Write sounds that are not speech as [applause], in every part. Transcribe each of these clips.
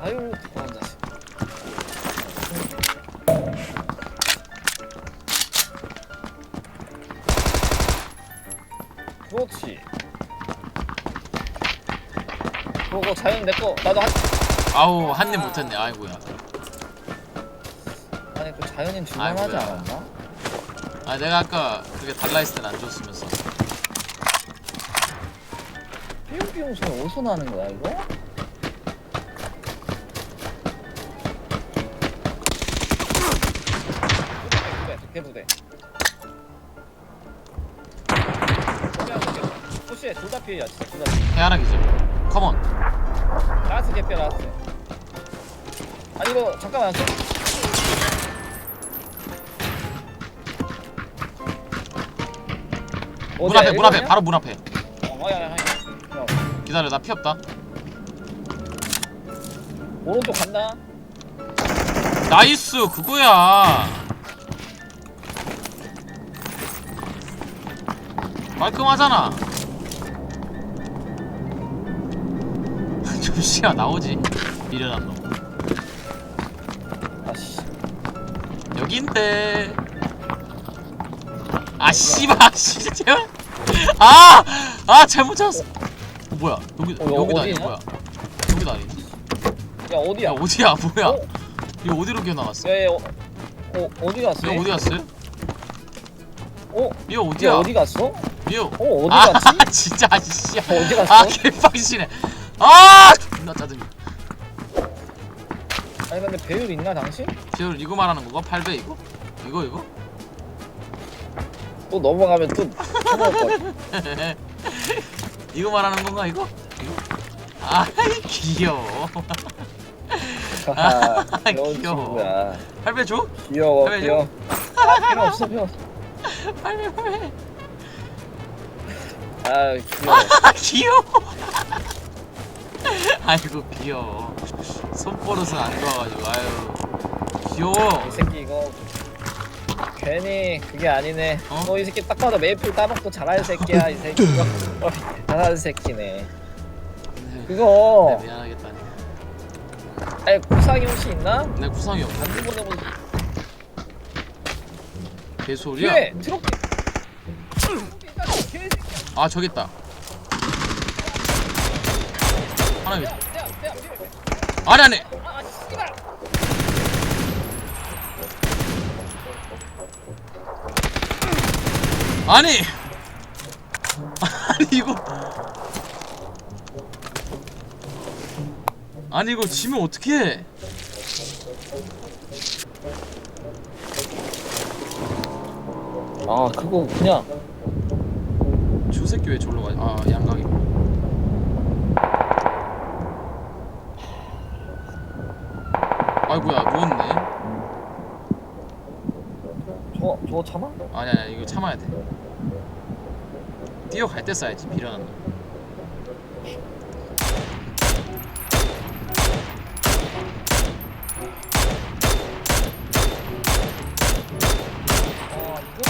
아유 어, 나 그렇지 그거 자연 내거 나도 한 아우 한 입 못했네 아이고야 아니 그 자연인 줄만하지 아이고야. 않았나? 아 내가 아까 그게 달라 했을 땐 안 줬으면서 삐용삐용 소리 어디서 나는 거야 이거? 호시에 둘다 피해야 진짜. 둘다 피해. 해하나 기절 컴온 라스 개뼈 라스. 아니 이거 잠깐만. 좀- 문 앞에 문 앞에? 바로 문 앞에. 어. 야, 기다려. 나 피 없다. 오른쪽 간다. 나이스. 그거야. 깔끔하잖아 조시야 나오지 미련한 놈 아씨 여긴데 아 씨발 [laughs] 진짜 아아 잘못 찾았어 어, 뭐야 여기 어, 여기도 아니야 어디냐? 뭐야 여기도 아니야 야 어디야 야 어디야 뭐야 어? 이거 어디로 기어 나갔어 야, 야, 어, 어 어디 갔어? 이거 어디 갔어요? 어? 이거 야 어디야 어디 갔어? 이거 어 어디 아 갔지? [laughs] 진짜 아저씨 어디 갔어? 아 개빡치네 아 존나 짜증나 아니 근데 배율 있나 당신? 지금 이거 말하는 건가? 8배 이거? 이거 이거? 또 넘어가면 또 쳐먹을 것 같아 [laughs] 이거 말하는 건가 이거? 이거? 아 귀여워 하하, [laughs] 아, 귀여운 귀여워. 친구야 8배 줘? 귀여워 해줘. 귀여워 아, 필요 없어 필요 없어 [laughs] 8배 8배 아 귀여워 아 귀여워 [laughs] 아이고 귀여워. 손버릇은 안 좋아가지고 아유. 귀여워. 이 새끼 이거 괜히 그게 아니네. 어? 어? 이 새끼 딱 봐도 메이플 따먹고 잘하는 새끼야 이 새끼. [laughs] 어, 잘하는 새끼네. 네, 그거. 네, 미안하겠다 아니 구상이 혹시 있나? 내 구성이 없네 안 집어내고 개소리야? 개새끼야 아 저기 있다 있다 야, 야, 야, 아니. 아니. 아, 이거. 아니 이거 지면 어떡해. 아 그거 그냥. 저 새끼 왜 저리로 가지 아 양각이 아이고야 누웠네. 저거 저거 참아? 아니 아니 이거 참아야 돼. 뛰어갈 때 쏴야지 미련한 놈 아 이거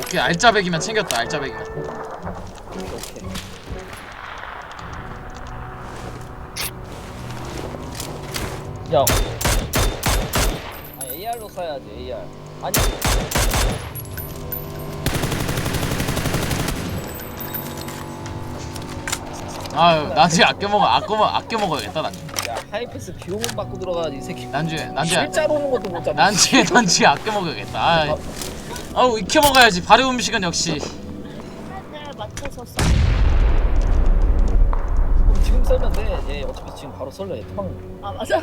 오케이 알짜배기만 챙겼다 알짜배기만 야. 아 AR로 써야지 AR. 아니 아유 나중에 아껴 먹어 아껴 먹 아껴 먹어야겠다 난야 하이패스 비용은 받고 들어가야지 이 새끼. 난주에 난주에 실자로 오는 것도 못 잡아. 난주에 난주에 아껴 먹어야겠다 아, 아우 익혀 먹어야지 발효 음식은 역시 네, 맞춰서 써. 지금 썰면 돼. 얘 어차피 지금 바로 썰려 얘 탕. 아 맞아?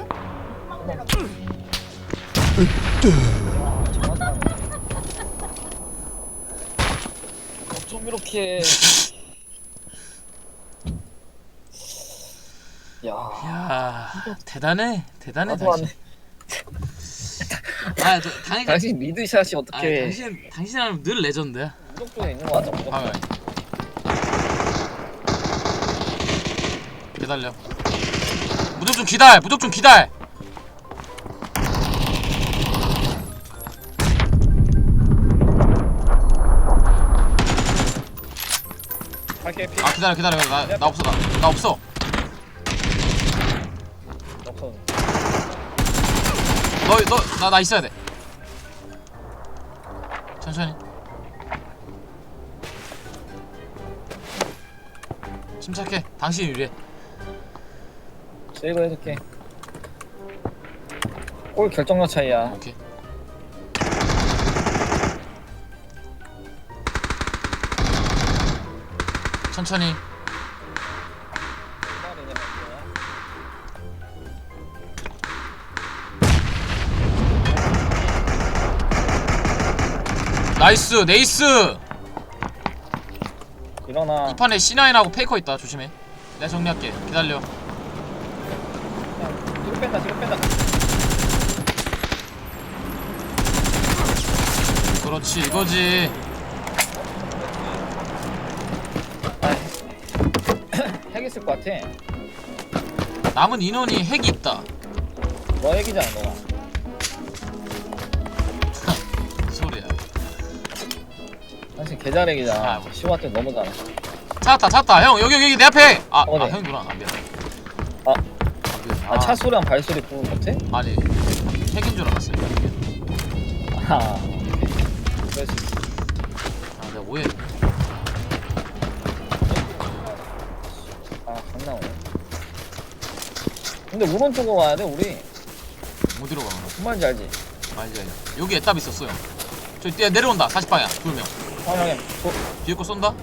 어쩜 이렇게. 야. 야 대단해 대단해 나도 안 당신. 아 저 당연히 당신 리드샷이 아 어떻게 당신 당신 하면 늘 레전드야. 무조건에 있는 거 맞아 무조건 아 기다려. 무적 좀 기다려 좀 기다려 갈게. 피 아 기다려 기다려. 나, 나 없어 나, 나 없어. 없어 너너나 나 있어야 돼. 천천히. 침착해. 당신이 유리해. 세이브 해줄게 골 결정력 차이야. 오케이 천천히. 나이스 네이스! 일어나. 이 판에 C9하고 페이커 있다 조심해. 내가 정리할게. 기다려. 뒤로 뺀다 뒤로 뺀다. 그렇지 이거지 있을 것 같아. 남은 인원이 핵이 있다. 너 핵이잖아 너가. [laughs] 소리야. 사실 계좌 핵이잖아. 아, 뭐. 때 너무 잘해 찾았다 찾았다. 형 여기 여기 여기 내 앞에. 아, 어, 아 네. 형이구나. 아 미안. 아. 아, 미안. 아, 차 소리랑 발소리 부분 같아? 아니 핵인 줄 알았어요. 아 그럴 수 있어. 아 내가 오해 나오네. 근데 오른쪽으로 와야 돼 우리. 어디로 가 그럼. 무슨 말인지 알지? 알지 알지 여기 애답 있었어요. 저 뛰어 내려온다 40방향. 두명. 화면에 도, 뒤에 거 쏜다?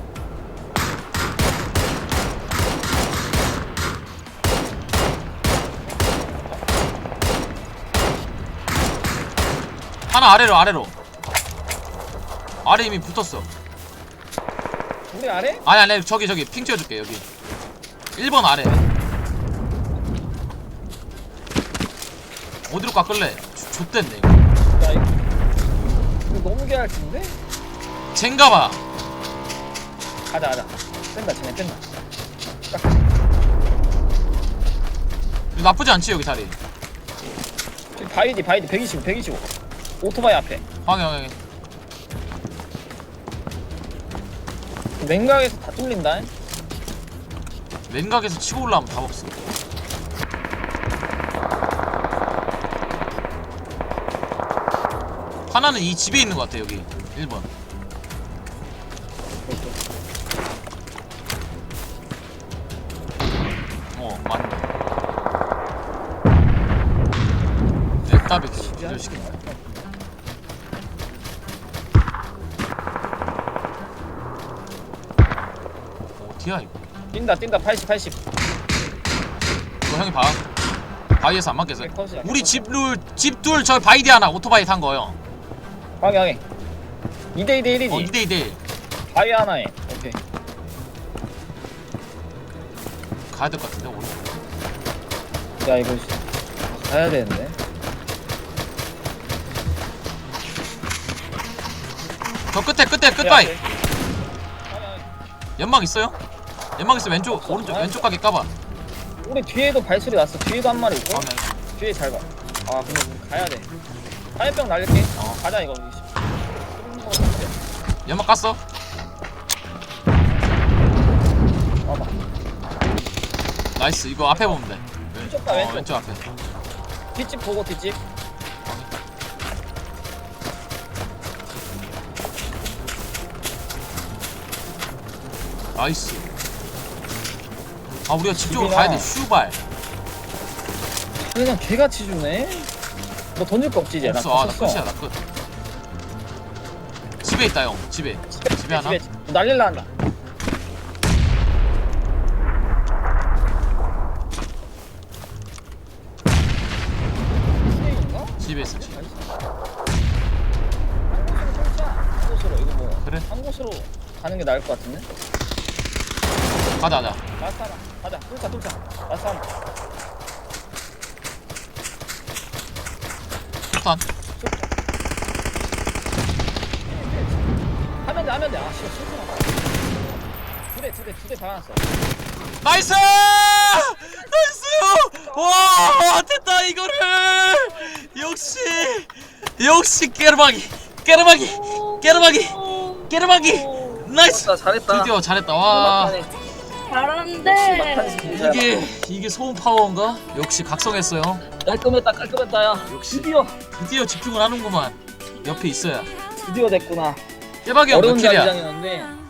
하나 아래로 아래로. 아래 이미 붙었어. 우리 아래? 아니 아니 저기 저기. 핑 찍어줄게 여기 1번 아래. 어디로 깎을래? X됐네 이거. 야 이거, 이거 너무 개할텐데? 젠가봐. 가자 가자. 뺀다 쟤네 뺀다. 나쁘지 않지 여기 자리? 바이디 바이디 125 125 오토바이 앞에. 방해 방해 냉각에서 다 뚫린다 왼각에서 치고 올라오면 답 없어 하나는 이 집에 있는 것 같아 여기. 1번. 어 맞네. 계속 기절시킨다 어디야 이거 뛴다 뛴다. 80 80 이거 형이 봐. 바위에서 안 맞겠어 컷이야, 우리 컷. 집둘 집둘 저 바이디 하나 오토바이 탄 거요. 확인 확인 2대 2대 1이지. 어 2대 2대 바위 하나에. 오케이. 가야 될 것 같은데 오늘? 야 이거 가야 되는데. 저 끝에 끝에 야, 끝바위. 네. 연막 있어요? 연막 있으면 왼쪽. 오른쪽 아, 왼쪽 가게 까봐. 우리 뒤에도 발소리 났어. 뒤에도 한 마리 있고. 다음에 뒤에 잘봐아 근데 가야 돼. 화염병 날릴게. 어. 가자 이거. 연막 깠어? 와봐. 나이스. 이거 앞에 보면 돼. 왼쪽 봐, 어, 왼쪽. 왼쪽 앞에. 뒷집 보고 뒷집. 나이스 아 우리가 집 쪽으로 집이랑- 가야 돼 슈발 그냥 개같이 주네 너 던질 거 없지 이제 나 없어 아나 썼어. 끝이야 나끝 집에 있다 형 집에 집에 하나? 집에 날릴라 한다 집에 있나? 집에 있어 집에 한 곳으로 설치야 한 곳으로 이거 뭐 그래? 한 곳으로 가는 게 나을 것 같은데 가자 가자 하나 가자. 뚫자 뚫자 라스트 하나 폭탄 하면 돼 하면 돼아 씨발 실수나 두대두대두 대 박아놨어. 나이스! 나이스! 와 됐다 이거를. 역시 역시 깨르마기 깨르마기 깨르마기 깨르마기 나이스! 잘했다 드디어 잘했다. 와 진짜 이게 이게 소음 파워인가? 역시 각성했어요. 깔끔했다 깔끔했다 야. 역시. 드디어. 드디어 집중을 하는구만. 옆에 있어야. 드디어 됐구나. 깨박이 형몇 어려운 킬이야. 자기장이었는데